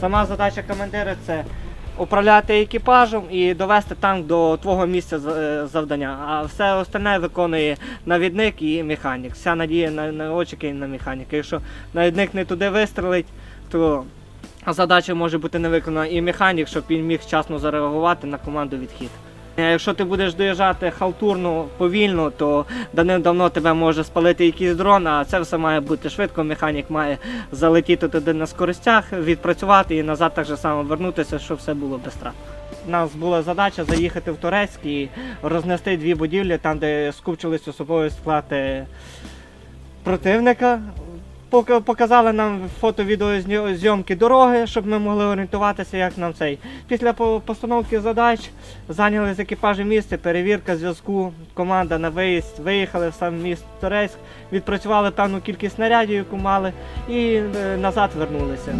Сама задача командира це управляти екіпажем і довести танк до твого місця е, завдання. А все остальне виконує навідник і механік. Вся надія на, на очики і на механіка. Якщо навідник не туди вистрелить, то задача може бути не виконана і механік, щоб він міг вчасно зареагувати на команду відхід. Е, Якщо ти будеш доїжджати халтурно, повільно, то давним-давно тебе може спалити якийсь дрон, а це все має бути швидко. Механік має залетіти туди на скоростях, відпрацювати і назад так же само вернутися, щоб все було без втрат. У нас була задача заїхати в Турецьк і рознести дві будівлі, там, де скупчились особові склади противника. Показали нам фото-відеозйомки дороги, щоб ми могли орієнтуватися, як нам цей. Після постановки задач зайняли з екіпажем місце, перевірка зв'язку, команда на виїзд, виїхали в сам міст Турецьк, відпрацювали певну кількість снарядів, яку мали, і е, назад вернулися.